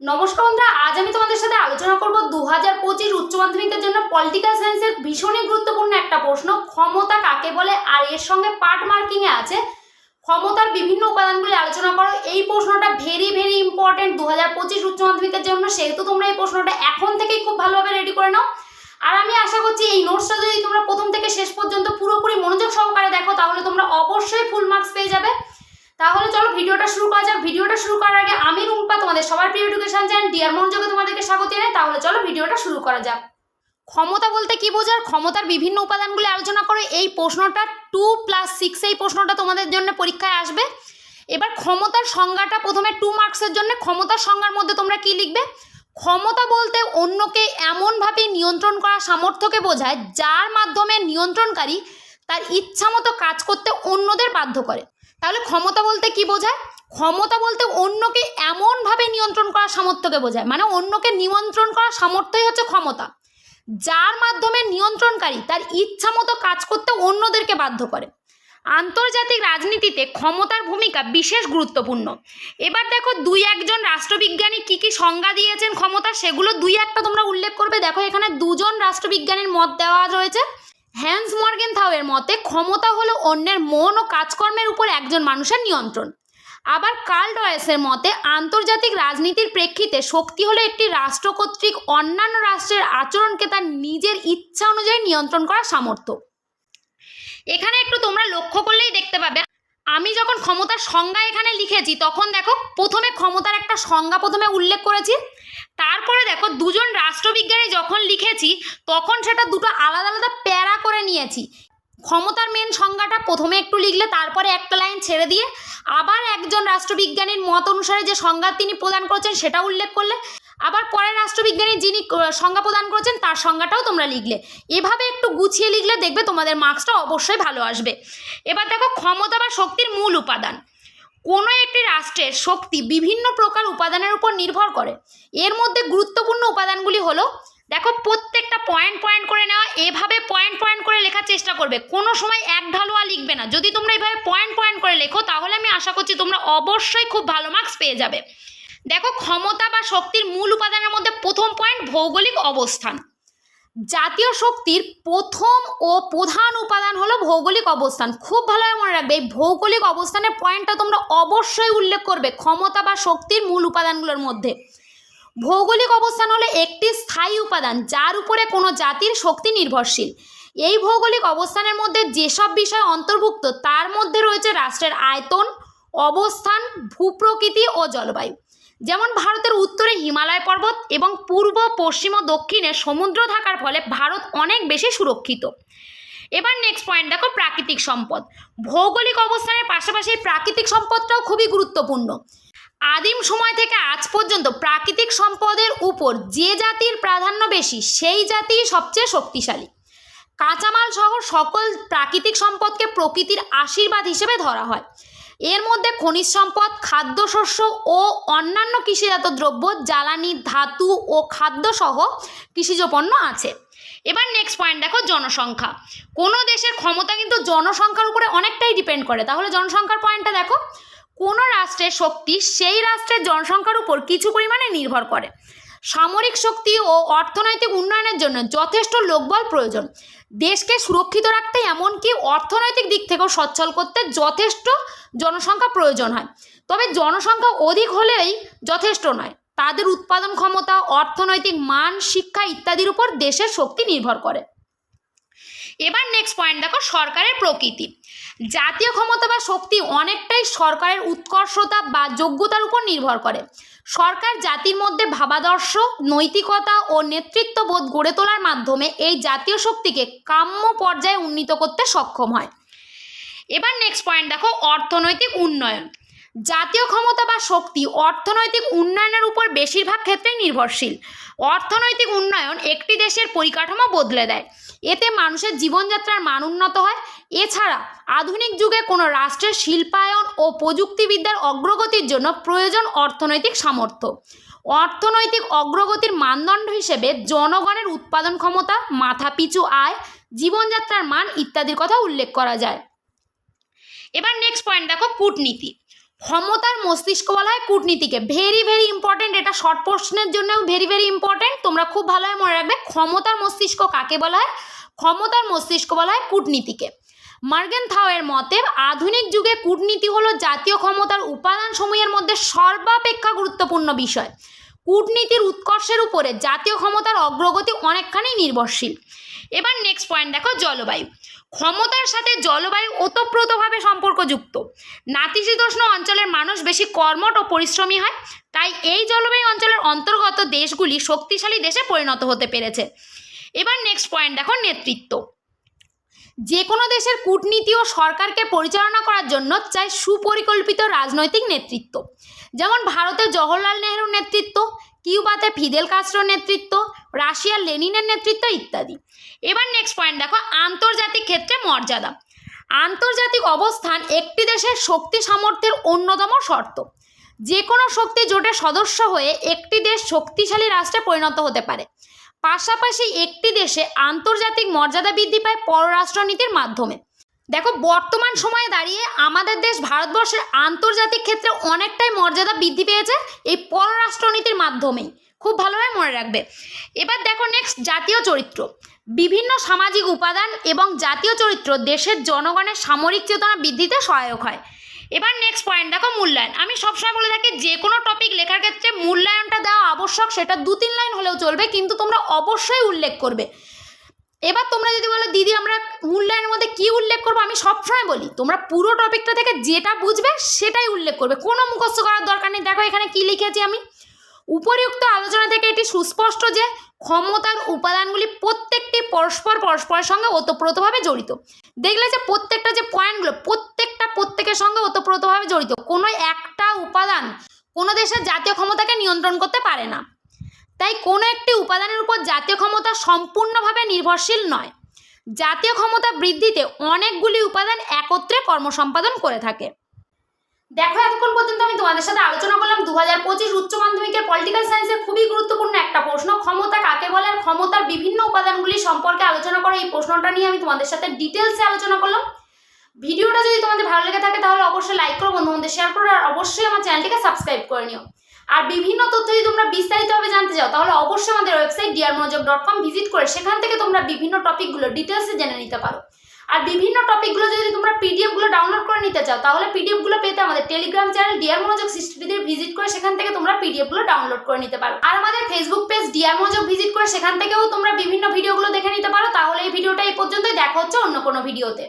নমস্কার বন্ধুরা, আজ আমি তোমাদের সাথে আলোচনা করব দু হাজার পঁচিশ উচ্চ মাধ্যমিকের জন্য পলিটিক্যাল সায়েন্সের ভীষণই গুরুত্বপূর্ণ একটা প্রশ্ন। ক্ষমতা কাকে বলে? আর এর সঙ্গে পার্ট মার্কিং এ আছে। ক্ষমতার বিভিন্ন উপাদানগুলি আলোচনা করো। এই প্রশ্নটা ভেরি ভেরি ইম্পর্টেন্ট দু হাজার পঁচিশ উচ্চ মাধ্যমিকের জন্য। সেহেতু তোমরা এই প্রশ্নটা এখন থেকেই খুব ভালোভাবে রেডি করে নাও। আর আমি আশা করছি এই নোটসটা যদি তোমরা প্রথম থেকে শেষ পর্যন্ত পুরোপুরি মনোযোগ সহকারে দেখো, তাহলে তোমরা অবশ্যই ফুল মার্কস পেয়ে যাবে। তাহলে চলো ভিডিওটা শুরু করা যাক। ভিডিওটা শুরু করার আগে আমি রুম্পা সবার প্রিয় এডুকেশন চ্যানেল ডিয়ার মনোযোগে তোমাদেরকে স্বাগত জানাই। তাহলে চলো ভিডিওটা শুরু করা যাক। ক্ষমতা বলতে কি বোঝার ক্ষমতার বিভিন্ন উপাদানগুলি আলোচনা করে। এই প্রশ্নটা টু প্লাস সিক্স এই প্রশ্নটা তোমাদের জন্য পরীক্ষায় আসবে। এবার ক্ষমতার সংজ্ঞাটা প্রথমে টু মার্কসের জন্য। ক্ষমতার সংজ্ঞার মধ্যে তোমরা কি লিখবে? ক্ষমতা বলতে অন্যকে এমনভাবে নিয়ন্ত্রণ করা সামর্থ্যকে বোঝায়, যার মাধ্যমে নিয়ন্ত্রণকারী তার ইচ্ছামতো কাজ করতে অন্যদের বাধ্য করে। তাহলে ক্ষমতা বলতে কি বোঝায়? ক্ষমতা বলতে অন্যকে নিয়ন্ত্রণ করার সামর্থ্যকে বোঝায়। মানে অন্যকে নিয়ন্ত্রণ করার সামর্থ্যই হচ্ছে ক্ষমতা। যার মাধ্যমে নিয়ন্ত্রণকারী তার ইচ্ছা মতো কাজ করতে অন্যদেরকে বাধ্য করে। আন্তর্জাতিক রাজনীতিতে ক্ষমতার ভূমিকা বিশেষ গুরুত্বপূর্ণ। এবার দেখো দুই একজন রাষ্ট্রবিজ্ঞানী কি কি সংজ্ঞা দিয়েছেন ক্ষমতা, সেগুলো দুই একটা তোমরা উল্লেখ করবে। দেখো এখানে দুজন রাষ্ট্রবিজ্ঞানীর মত দেওয়া রয়েছে। হ্যান্স মর্গেন থাওয়ের মতে ক্ষমতা হলো অন্যের মন ও কাজকর্মের উপর একজন মানুষের নিয়ন্ত্রণ। আবার কার্ল ডয়েসের মতে, আন্তর্জাতিক রাজনীতির প্রেক্ষিতে শক্তি হলো একটি রাষ্ট্র কর্তৃক অন্যান্য রাষ্ট্রের আচরণকে তার নিজের ইচ্ছা অনুযায়ী নিয়ন্ত্রণ করার সামর্থ্য। এখানে একটু তোমরা লক্ষ্য করলেই দেখতে পাবে, আমি যখন ক্ষমতার সংজ্ঞা এখানে লিখেছি, তখন দেখো প্রথমে ক্ষমতার একটা সংজ্ঞা প্রথমে উল্লেখ করেছি, তারপরে দেখো দুজন রাষ্ট্রবিজ্ঞানী যখন লিখেছি, তখন সেটা দুটো আলাদা আলাদা প্যারা করে নিয়েছি। ক্ষমতার মেন সংজ্ঞাটা প্রথমে একটু লিখলে, তারপরে একটা লাইন ছেড়ে দিয়ে আবার একজন রাষ্ট্রবিজ্ঞানীর মত অনুসারে যে সংজ্ঞা তিনি প্রদান করেছেন সেটা উল্লেখ করলে, আবার পরের রাষ্ট্রবিজ্ঞানী যিনি সংজ্ঞা প্রদান করেছেন তার সংজ্ঞাটাও তোমরা লিখলে। এভাবে একটু গুছিয়ে লিখলে দেখবে তোমাদের মার্কসটা অবশ্যই ভালো আসবে। এবার দেখো, ক্ষমতা বা শক্তির মূল উপাদান। কোনো একটি রাষ্ট্রের শক্তি বিভিন্ন প্রকার উপাদানের উপর নির্ভর করে। এর মধ্যে গুরুত্বপূর্ণ উপাদানগুলি হলো দেখো প্রত্যেকটা পয়েন্ট পয়েন্ট করে নেওয়া এভাবে পয়েন্ট পয়েন্ট করে লেখার চেষ্টা করবে। কোনো সময় এক ঢালুয়া লিখবে না। যদি তোমরা এইভাবে পয়েন্ট পয়েন্ট করে লেখো, তাহলে আমি আশা করছি তোমরা অবশ্যই খুব ভালো মার্কস পেয়ে যাবে। দেখো ক্ষমতা বা শক্তির মূল উপাদানের মধ্যে প্রথম পয়েন্ট ভৌগোলিক অবস্থান। জাতীয় শক্তির প্রথম ও প্রধান উপাদান হলো ভৌগোলিক অবস্থান। খুব ভালোভাবে মনে রাখবে, এই ভৌগোলিক অবস্থানের পয়েন্টটা তোমরা অবশ্যই উল্লেখ করবে ক্ষমতা বা শক্তির মূল উপাদানগুলোর মধ্যে। ভৌগোলিক অবস্থান হলো একটি স্থায়ী উপাদান, যার উপরে কোনো জাতির শক্তি নির্ভরশীল। এই ভৌগোলিক অবস্থানের মধ্যে যেসব বিষয় অন্তর্ভুক্ত, তার মধ্যে রয়েছে রাষ্ট্রের আয়তন, অবস্থান, ভূপ্রকৃতি ও জলবায়ু। যেমন ভারতের উত্তরে হিমালয় পর্বত এবং পূর্ব, পশ্চিম ও দক্ষিণে সমুদ্র থাকার ফলে ভারত অনেক বেশি সুরক্ষিত। এবার নেক্সট পয়েন্ট দেখো, প্রাকৃতিক সম্পদ। ভৌগোলিক অবস্থানের পাশাপাশি প্রাকৃতিক সম্পদটাও খুবই গুরুত্বপূর্ণ। আদিম সময় থেকে আজ পর্যন্ত প্রাকৃতিক সম্পদের উপর যে জাতির প্রাধান্য বেশি, সেই জাতি সবচেয়ে শক্তিশালী। কাঁচামাল সহ সকল প্রাকৃতিক সম্পদকে প্রকৃতির আশীর্বাদ হিসেবে ধরা হয়। এর মধ্যে খনিজ সম্পদ, খাদ্যশস্য ও অন্যান্য কৃষিজাত দ্রব্য, জ্বালানি, ধাতু ও খাদ্যসহ কৃষিজ পণ্য আছে। এবার নেক্সট পয়েন্ট দেখো, জনসংখ্যা। কোনো দেশের ক্ষমতা কিন্তু জনসংখ্যার উপরে অনেকটাই ডিপেন্ড করে। তাহলে জনসংখ্যার পয়েন্টটা দেখো। কোনো রাষ্ট্রের শক্তি সেই রাষ্ট্রের জনসংখ্যার উপর কিছু পরিমাণে নির্ভর করে। সামরিক শক্তি ও অর্থনৈতিক উন্নয়নের জন্য যথেষ্ট লোকবল প্রয়োজন। দেশকে সুরক্ষিত রাখতে এমনকি অর্থনৈতিক দিক থেকেও সচ্ছল করতে যথেষ্ট জনসংখ্যা প্রয়োজন হয়। তবে জনসংখ্যা অধিক হলেই যথেষ্ট নয়। তাদের উৎপাদন ক্ষমতা, অর্থনৈতিক মান, শিক্ষা ইত্যাদির উপর দেশের শক্তি নির্ভর করে। এবার নেক্সট পয়েন্ট দেখো, সরকারের প্রকৃতি। জাতীয় ক্ষমতা বা শক্তি অনেকটাই সরকারের উৎকর্ষতা বা যোগ্যতার উপর নির্ভর করে। সরকার জাতির মধ্যে ভাবাদর্শ, নৈতিকতা ও নেতৃত্ববোধ গড়ে তোলার মাধ্যমে এই জাতীয় শক্তিকে কাম্য পর্যায়ে উন্নীত করতে সক্ষম হয়। এবার নেক্সট পয়েন্ট দেখো, অর্থনৈতিক উন্নয়ন। জাতীয় ক্ষমতা বা শক্তি অর্থনৈতিক উন্নয়নের উপর বেশিরভাগ ক্ষেত্রেই নির্ভরশীল। অর্থনৈতিক উন্নয়ন একটি দেশের পরিকাঠামো বদলে দেয়। এতে মানুষের জীবনযাত্রার মান উন্নত হয়। এছাড়া আধুনিক যুগে কোনো রাষ্ট্রের শিল্পায়ন ও প্রযুক্তিবিদ্যার অগ্রগতির জন্য প্রয়োজন অর্থনৈতিক সামর্থ্য। অর্থনৈতিক অগ্রগতির মানদণ্ড হিসেবে জনগণের উৎপাদন ক্ষমতা, মাথাপিছু আয়, জীবনযাত্রার মান ইত্যাদির কথা উল্লেখ করা যায়। এবার নেক্সট পয়েন্ট দেখো কূটনীতি। ক্ষমতার মস্তিষ্ক বলা হয় কূটনীতিকে। ভেরি ভেরি ইম্পর্টেন্ট এটা শর্ট প্রশ্নের জন্যও ভেরি ভেরি ইম্পর্টেন্ট তোমরা খুব ভালোভাবে মনে রাখবে, ক্ষমতার মস্তিষ্ক কাকে বলা হয়? ক্ষমতার মস্তিষ্ক বলা হয় কূটনীতিকে। মার্গেন থাওয়ের মতে, আধুনিক যুগে কূটনীতি হলো জাতীয় ক্ষমতার উপাদান উপাদানসমূহের মধ্যে সর্বাপেক্ষা গুরুত্বপূর্ণ বিষয়। কূটনীতির উৎকর্ষের উপরে জাতীয় ক্ষমতার অগ্রগতি অনেকখানি নির্ভরশীল। এবার নেক্সট পয়েন্ট দেখো জলবায়ু। ক্ষমতার সাথে জলবায়ু ওতপ্রোতভাবে সম্পর্কযুক্ত। নাতিশীতোষ্ণ অঞ্চলের মানুষ বেশি কর্মট ও পরিশ্রমী হয়, তাই এই জলবায়ু অঞ্চলের অন্তর্গত দেশগুলি শক্তিশালী দেশে পরিণত হতে পেরেছে। এবার নেক্সট পয়েন্ট দেখো নেতৃত্ব। যে কোনো দেশের কূটনীতি ও সরকারকে পরিচালনা করার জন্য চাই সুপরিকল্পিত রাজনৈতিক নেতৃত্ব। যেমন ভারতে জওহরলাল নেহরুর নেতৃত্ব কিউবাতে ফিদেল কাস্ট্রোর নেতৃত্ব, রাশিয়ার লেনিনের নেতৃত্ব ইত্যাদি। এবার নেক্সট পয়েন্ট দেখো, আন্তর্জাতিক ক্ষেত্রে মর্যাদা। আন্তর্জাতিক অবস্থান একটি দেশের শক্তি সামর্থ্যের অন্যতম শর্ত। যে কোনো শক্তি জোটের সদস্য হয়ে একটি দেশ শক্তিশালী রাষ্ট্রে পরিণত হতে পারে। পাশাপাশি একটি দেশে আন্তর্জাতিক মর্যাদা বৃদ্ধি পায় পররাষ্ট্রনীতির মাধ্যমে। দেখো, বর্তমান সময়ে দাঁড়িয়ে আমাদের দেশ ভারতবর্ষের আন্তর্জাতিক ক্ষেত্রে অনেকটাই মর্যাদা বৃদ্ধি পেয়েছে এই পররাষ্ট্রনীতির মাধ্যমেই। খুব ভালোভাবে মনে রাখবে। এবার দেখো নেক্সট জাতীয় চরিত্র। বিভিন্ন সামাজিক উপাদান এবং জাতীয় চরিত্র দেশের জনগণের সামরিক চেতনা বৃদ্ধিতে সহায়ক হয়। এবার নেক্সট পয়েন্ট দেখো মূল্যায়ন। আমি সবসময় বলে থাকি, যে কোনো টপিক লেখার ক্ষেত্রে মূল্যায়নটা দেওয়া আবশ্যক, সেটা দু তিন লাইন হলেও চলবে, কিন্তু তোমরা অবশ্যই উল্লেখ করবে। এবার তোমরা যদি বলো, দিদি, আমরা মূল্যায়নের মধ্যে কি উল্লেখ করব? আমি সবসময় বলি, তোমরা পুরো টপিকটা থেকে যেটা বুঝবে, সেটাই উল্লেখ করবে। কোনো মুখস্থ করার দরকার নেই। দেখো এখানে কি লিখেছি আমি। উপরিউক্ত আলোচনা থেকে এটি সুস্পষ্ট যে, ক্ষমতার উপাদানগুলি প্রত্যেকটি পরস্পর পরস্পরের সঙ্গে ওতপ্রোতভাবে জড়িত। দেখলে যে প্রত্যেকটা যে পয়েন্টগুলো প্রত্যেকটা প্রত্যেকের সঙ্গে ওতপ্রোতভাবে জড়িত। কোনো একটা উপাদান কোনো দেশের জাতীয় ক্ষমতাকে নিয়ন্ত্রণ করতে পারে না। তাই কোনো একটি উপাদানের উপর জাতীয় ক্ষমতা সম্পূর্ণভাবে নির্ভরশীল নয়। জাতীয় ক্ষমতা বৃদ্ধিতে অনেকগুলি উপাদান একত্রে কর্মসম্পাদন করে থাকে। দেখো, এতক্ষণ পর্যন্ত আমি তোমাদের সাথে আলোচনা করলাম দু হাজার পঁচিশ উচ্চ মাধ্যমিকের পলিটিক্যাল সায়েন্সের খুবই গুরুত্বপূর্ণ একটা প্রশ্ন। ক্ষমতা কাকে বলে আর ক্ষমতার বিভিন্ন উপাদানগুলি সম্পর্কে আলোচনা করা এই প্রশ্নটা নিয়ে আমি তোমাদের সাথে ডিটেলসে আলোচনা করলাম। ভিডিওটা যদি তোমাদের ভালো লেগে থাকে তাহলে অবশ্যই লাইক করো বন্ধু বন্ধুদের শেয়ার করো আর অবশ্যই আমার চ্যানেলটিকে সাবস্ক্রাইব করে নিও। আর বিভিন্ন তথ্য যদি তোমরা বিস্তারিতভাবে জানতে চাও, তাহলে অবশ্যই আমাদের website dear Monojog dot com visit করে সেখান থেকে তোমরা বিভিন্ন টপিকগুলো ডিটেলসে জেনে নিতে পারো। আর বিভিন্ন টপিকগুলো যদি তোমরা পিডিএফগুলো ডাউনলোড করে নিতে চাও, তাহলে পিডিএফগুলো পেতে আমাদের টেলিগ্রাম চ্যানেল ডিয়ার মনোযোগ সিস্টেমে ভিজিট করে সেখান থেকে তোমরা পিডিএফগুলো ডাউনলোড করে নিতে পারো। আর আমাদের Facebook page dear Monojog visit করে সেখান থেকেও তোমরা বিভিন্ন ভিডিওগুলো দেখে নিতে পারো। তাহলে এই ভিডিওটা এই পর্যন্তই। দেখা হচ্ছে অন্য কোনো ভিডিওতে